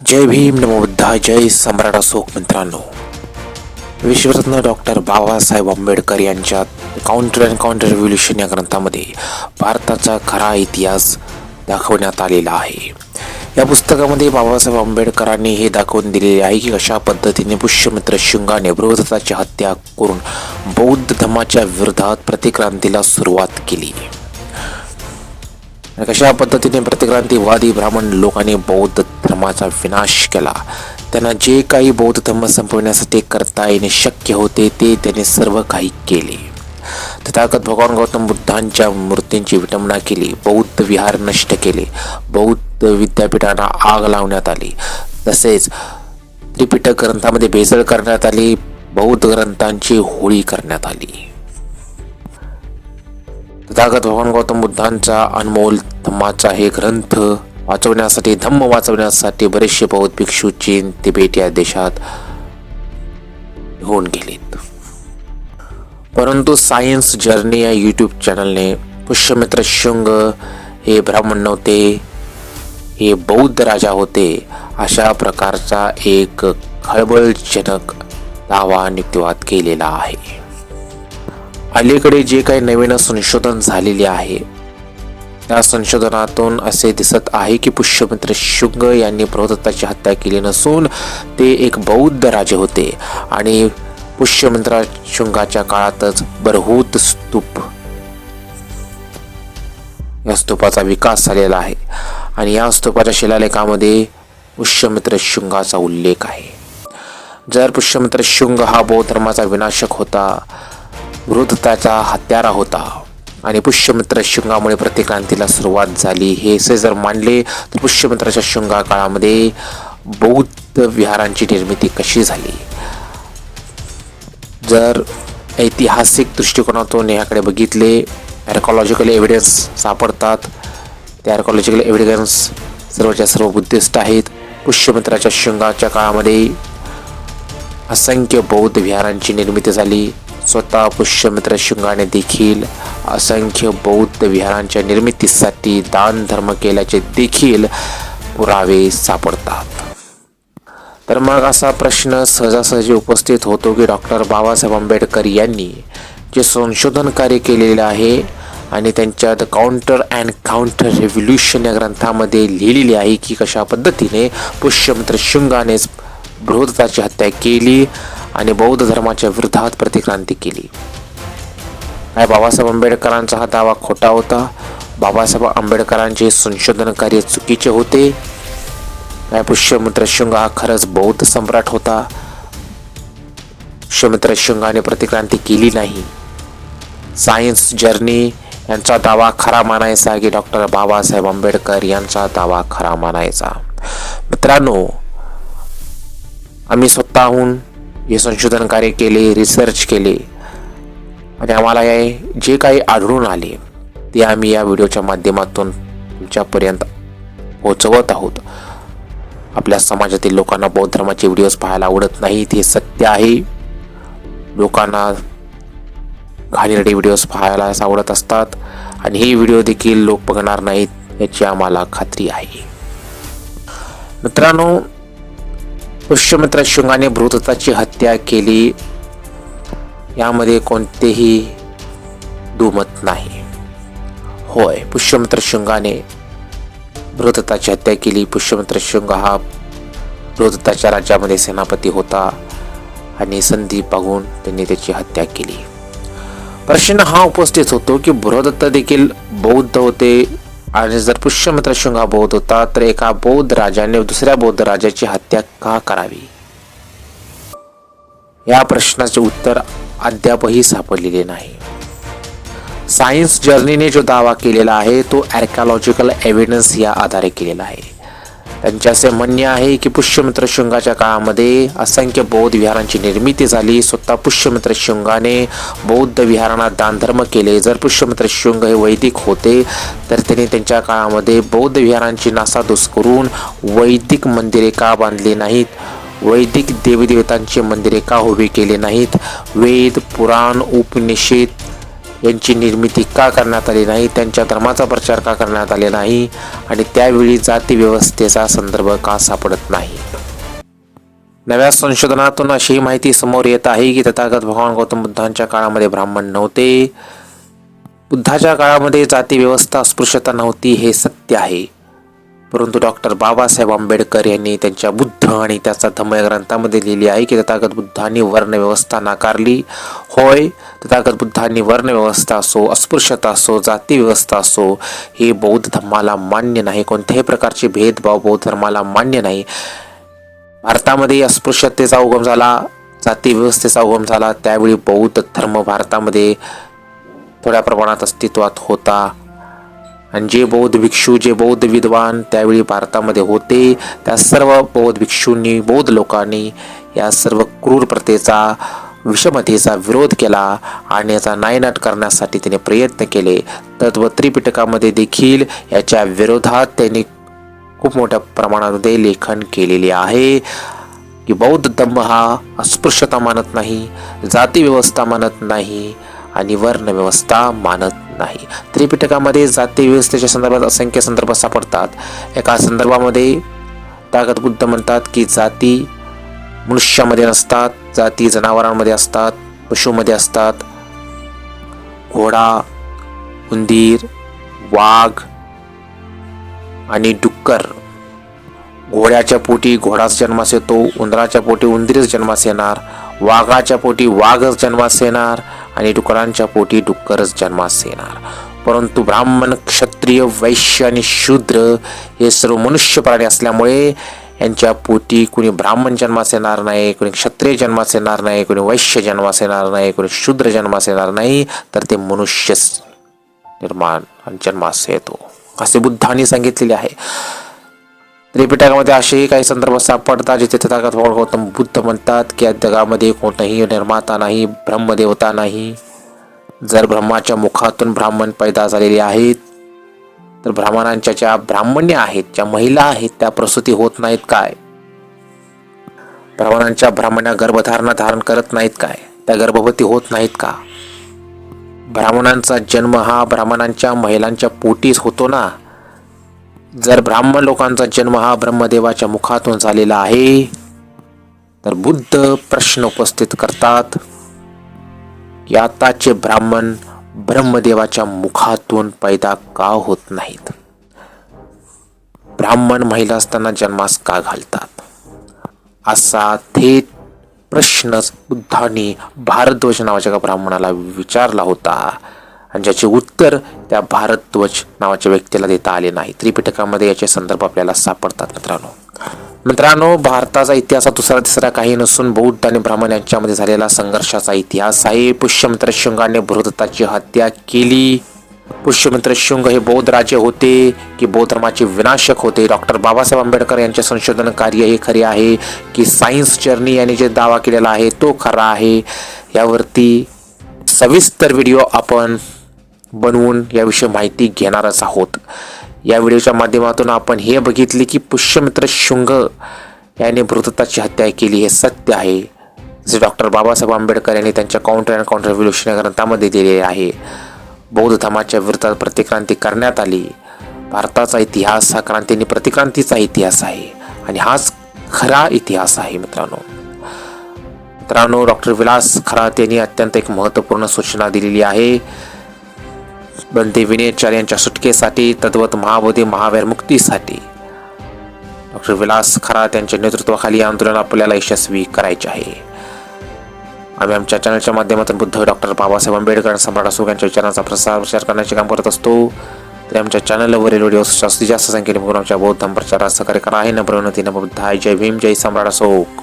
जय भीम नमो बुद्धा जय सम्राट अशोक मित्रांनो. विश्वरत्न डॉक्टर बाबासाहेब आंबेडकर यांच्या counter and counter revolution या ग्रंथामध्ये भारताचा खरा इतिहास दाखवण्यात आलेला आहे. या पुस्तकामध्ये बाबासाहेब आंबेडकरांनी हे दाखवून दिलेले आहे की कशा पद्धतीने पुष्यमित्र शिंगाने बृहदत्ताची हत्या करून बौद्ध धर्माच्या विरोधात प्रतिक्रांतीला सुरुवात केली. आणि कशा पद्धतीने प्रतिक्रांतीवादी ब्राह्मण लोकांनी बौद्ध धर्माचा विनाश केला? त्यांना जे काही बौद्ध धर्म संपविण्यासाठी करता येणे शक्य होते ते त्याने सर्व काही केले. तथागत भगवान गौतम बुद्धांच्या मूर्तींची विटंबना केली बौद्ध विहार नष्ट केले बौद्ध विद्यापीठांना आग लावण्यात आली. तसेच त्रिपिटक ग्रंथामध्ये भेसळ करण्यात आली बौद्ध ग्रंथांची होळी करण्यात आली. तथागत भगवान गौतम बुद्धांचा अनमोल धम्माचा हे ग्रंथ वाचवण्यासाठी धम्म वाचवण्यासाठी बरेचसे बौद्ध भिक्षू चीन तिबेट या देशात होऊन गेलेत. परंतु सायन्स जर्नी या यूट्यूब चॅनलने पुष्यमित्र शुंग हे ब्राह्मण नव्हते हे बौद्ध राजा होते अशा प्रकारचा एक खळबळजनक दावा युक्तिवाद केलेला आहे. अलीकडे जे काही नवीन संशोधन झालेले आहे त्या संशोधनातून असे दिसत आहे की पुष्यमित्र शुंग यांनी बृहदत्ताची हत्या केली नसून ते एक बौद्ध राजे होते आणि पुष्यमित्र शुंगाच्या काळातच बरहूत स्तूप या स्तूपाचा विकास झालेला आहे. आणि या स्तूपाच्या शिलालेखामध्ये पुष्यमित्र शुंगाचा उल्लेख आहे. जर पुष्यमित्र शुंग हा बौद्ध धर्माचा विनाशक होता वृद्धताचा हत्यारा होता. आणि पुष्यमित्र शृंगामुळे प्रतिक्रांतीला सुरुवात झाली. हे असे जर मानले तर पुष्यमित्राच्या शृंगा काळामध्ये बौद्ध विहारांची निर्मिती कशी झाली? जर ऐतिहासिक दृष्टिकोनातून याकडे बघितले आर्कॉलॉजिकल एव्हिडन्स सापडतात. ते आर्कॉलॉजिकल एव्हिडन्स सर्वच्या सर्व बुद्धिस्ट आहेत. पुष्यमित्राच्या शृंगाच्या काळामध्ये असंख्य बौद्ध विहारांची निर्मिती झाली. स्वतः पुष्यमित्र शृंगाने देखील असंख्य बौद्ध विहारांच्या निर्मितीसाठी दान धर्म केल्याचे देखील पुरावे सापडतात. तर मग असा प्रश्न सहजासहजी उपस्थित होतो की डॉक्टर बाबासाहेब आंबेडकर यांनी जे संशोधन कार्य केलेलं आहे आणि त्यांच्या the counter and counter revolution या ग्रंथामध्ये लिहिलेली आहे की कशा पद्धतीने पुष्यमित्र शृंगानेच बृहदत्ताची हत्या केली आणि बौद्ध धर्माच्या विरोधात प्रतिक्रांती केली. काय बाबासाहेब आंबेडकरांचा हा दावा खोटा होता? बाबासाहेब आंबेडकरांचे संशोधन कार्य चुकीचे होते? काय पुष्यमित्र शृंग हा खरंच बौद्ध सम्राट होता? पुष्यमित्र शृंगाने प्रतिक्रांती केली नाही. सायन्स जर्नी यांचा दावा खरा मानायचा की डॉक्टर बाबासाहेब आंबेडकर यांचा दावा खरा मानायचा. मित्रांनो आम्ही स्वतःहून हे संशोधन कार्य केले रिसर्च केले. आणि आम्हाला हे जे काही आढळून आले ते आम्ही या व्हिडिओच्या माध्यमातून तुमच्यापर्यंत पोहोचवत आहोत. आपल्या समाजातील लोकांना बौद्ध धर्माचे व्हिडिओज पाहायला आवडत नाहीत हे सत्य आहे. लोकांना घाणेरडे व्हिडिओज पाहायला आवडत असतात. आणि हे व्हिडिओ देखील लोक बघणार नाहीत याची आम्हाला खात्री आहे. मित्रांनो पुष्यमित्र शृंगाने बृहदत्ताची हत्या केली. यामध्ये कोणतेही दुमत नाही. होय पुष्यमित्र शृंगाने बृहदत्ताची हत्या केली. पुष्यमित्र शृंग हा बृहदत्ताच्या राज्यामध्ये सेनापती होता आणि संधी बघून त्यांनी त्याची हत्या केली. प्रश्न हा उपस्थित होतो की बृहदत्त देखील बौद्ध होते आणि जर पुष्यमित्र शृंग हा बौद्ध होता तर एका बौद्ध राजाने दुसऱ्या बौद्ध राजाची हत्या का करावी? या प्रश्नाचे उत्तर अद्यापही सापडलेले नाही. सायन्स जर्नीने जो दावा केलेला आहे तो आर्कॉलॉजिकल एव्हिडन्स या आधारे केलेला आहे. त्यांचे असे म्हणणे आहे की पुष्यमित्र शृंगाच्या काळामध्ये असंख्य बौद्ध विहारांची निर्मिती झाली. स्वतः पुष्यमित्र शृंगाने बौद्ध विहारांना दानधर्म केले. जर पुष्यमित्र शृंग हे वैदिक होते तर त्यांनी त्यांच्या काळामध्ये बौद्ध विहारांची नासाधूस करून वैदिक मंदिरे का बांधली नाहीत? वैदिक देवदेवतांची मंदिरे का उभी केली नाहीत? वेद पुराण उपनिषेध यांची निर्मिती का करण्यात आली नाही त्यांच्या धर्माचा प्रचार का करण्यात आले नाही आणि त्यावेळी जातीव्यवस्थेचा संदर्भ का सापडत नाही? नव्या संशोधनातून अशी माहिती समोर येत आहे की तथागत भगवान गौतम बुद्धांच्या काळामध्ये ब्राह्मण नव्हते. बुद्धाच्या काळामध्ये जाती व्यवस्था अस्पृश्यता नव्हती हे सत्य आहे. परंतु डॉक्टर बाबासाहेब आंबेडकर यांनी त्यांच्या बुद्ध आणि त्याचा धम्म या ग्रंथामध्ये लिहिली आहे की तथागत बुद्धांनी वर्णव्यवस्था नाकारली. होय तथागत बुद्धांनी वर्णव्यवस्था असो अस्पृश्यता असो जाती व्यवस्था असो हे बौद्ध धर्माला मान्य नाही. कोणत्याही प्रकारचे भेदभाव बौद्ध धर्माला मान्य नाही. भारतामध्ये अस्पृश्यतेचा उगम झाला जाती व्यवस्थेचा उगम झाला. त्यावेळी बौद्ध धर्म भारतामध्ये थोड्या प्रमाणात अस्तित्वात होता. आणि जे बौद्ध भिक्षू जे बौद्ध विद्वान त्यावेळी भारतामध्ये होते त्या सर्व बौद्ध भिक्षूंनी बौद्ध लोकांनी या सर्व क्रूर प्रथेचा विषमतेचा विरोध केला आणि याचा नायनाट करण्यासाठी त्याने प्रयत्न केले. तत्व त्रिपिटकामध्ये देखील याच्या विरोधात त्यांनी खूप मोठ्या प्रमाणामध्ये लेखन केलेले आहे की बौद्ध धम्म हा अस्पृश्यता मानत नाही जातीव्यवस्था मानत नाही आणि वर्ण व्यवस्था मानत नाही. त्रिपिटकामध्ये जाती व्यवस्थेच्या संदर्भात असंख्य संदर्भ सापडतात. एका संदर्भामध्ये तागत बुद्ध म्हणतात की जाती मनुष्यामध्ये नसतात जाती जनावरांमध्ये असतात पशुमध्ये असतात. घोडा उंदीर वाघ आणि डुक्कर. घोड्याच्या पोटी घोडाच जन्मास येतो उंदराच्या पोटी उंदीरच जन्मास येणार वाघाच्या पोटी वाघच जन्मास येणार आणि डुकरांच्या पोटी डुक्करच जन्मास येणार. परंतु ब्राह्मण क्षत्रिय वैश्य आणि शूद्र हे सर्व मनुष्य प्राणी असल्यामुळे यांच्या पोटी कुणी ब्राह्मण जन्मास येणार नाही कुणी क्षत्रिय जन्मास येणार नाही कुणी वैश्य जन्मास येणार नाही कुणी शूद्र जन्मास येणार नाही तर ते मनुष्य निर्माण जन्मास येतो. असे बुद्धांनी सांगितलेले आहे. त्रिपिटकामध्ये असेही काही संदर्भ सापडतात जिथे तथागत गौतम बुद्ध म्हणतात की या जगामध्ये कोणताही निर्माता नाही ब्रह्मदेवता नाही. जर ब्रह्माच्या मुखातून ब्राह्मण पैदा झालेले आहेत तर ब्राह्मणांच्या ज्या ब्राह्मण्य आहेत ज्या महिला आहेत त्या प्रसूती होत नाहीत काय? ब्राह्मणांच्या ब्राह्मण्या गर्भधारणा धारण करत नाहीत काय? त्या गर्भवती होत नाहीत का? ब्राह्मणांचा जन्म हा ब्राह्मणांच्या महिलांच्या पोटीस होतो ना? जर ब्राह्मण लोकांचा जन्म हा ब्रह्मदेवाच्या मुखातून झालेला आहे तर बुद्ध प्रश्न उपस्थित करतात की आताचे ब्राह्मण ब्रह्मदेवाच्या मुखातून पैदा का होत नाहीत? ब्राह्मण महिला असताना जन्मास का घालतात? असा थेट प्रश्नच बुद्धांनी भारद्वाज नावाच्या ब्राह्मणाला विचारला होता. आणि ज्याचे उत्तर त्या भारद्वाज नावाच्या व्यक्तीला देता आले नाही. त्रिपिटकामध्ये याचे संदर्भ आपल्याला सापडतात मित्रांनो. मित्रांनो भारताचा इतिहास हा दुसरा तिसरा काही नसून बौद्ध आणि ब्राह्मण यांच्यामध्ये झालेला संघर्षाचा इतिहास आहे. पुष्यमित्र शृंगाने बृहदत्ताची हत्या केली. पुष्यमित्र शृंग हे बौद्ध राजे होते की बौद्ध धर्माचे विनाशक होते. डॉक्टर बाबासाहेब आंबेडकर यांचे संशोधन कार्य हे खरे आहे की सायन्स जर्नी यांनी जे दावा केलेला आहे तो खरा आहे. यावरती सविस्तर व्हिडिओ आपण बनवून याविषयी माहिती घेणारच आहोत. या व्हिडिओच्या माध्यमातून आपण हे बघितले की पुष्यमित्र शुंग याने मृतताची हत्या केली हे सत्य आहे. जसे डॉक्टर बाबासाहेब आंबेडकर यांनी त्यांच्या काउंटर अँड काउंटर रिव्होल्युशन या ग्रंथामध्ये दिलेले आहे. बौद्ध धर्माच्या विरोधात प्रतिक्रांती करण्यात आली. भारताचा इतिहास हा क्रांतीने प्रतिक्रांतीचा इतिहास आहे आणि हाच खरा इतिहास आहे मित्रांनो. मित्रांनो डॉक्टर विलास खरात यांनी अत्यंत एक महत्त्वपूर्ण सूचना दिलेली आहे. बलदेव विनेचार यांच्या सुटकेसाठी तद्वत महाबोधी महावीर मुक्तीसाठी. डॉक्टर विलास खरात यांच्या नेतृत्वाखाली आंदोलन आपल्याला यशस्वी करायचे आहे. आम्ही आमच्या चॅनलच्या माध्यमातून बुद्ध डॉक्टर बाबासाहेब आंबेडकर आणि सम्राट अशोक यांच्या विचारांचा प्रसार प्रचार करण्याचे काम करत असतो. तरी आमच्या चॅनलवरील व्हिडिओ जास्तीत जास्त संख्येने बघून आमच्या बौद्ध प्रचारात सहकार्य करा. आहे न विनंती नम बुद्धाय जय भीम जय सम्राट अशोक.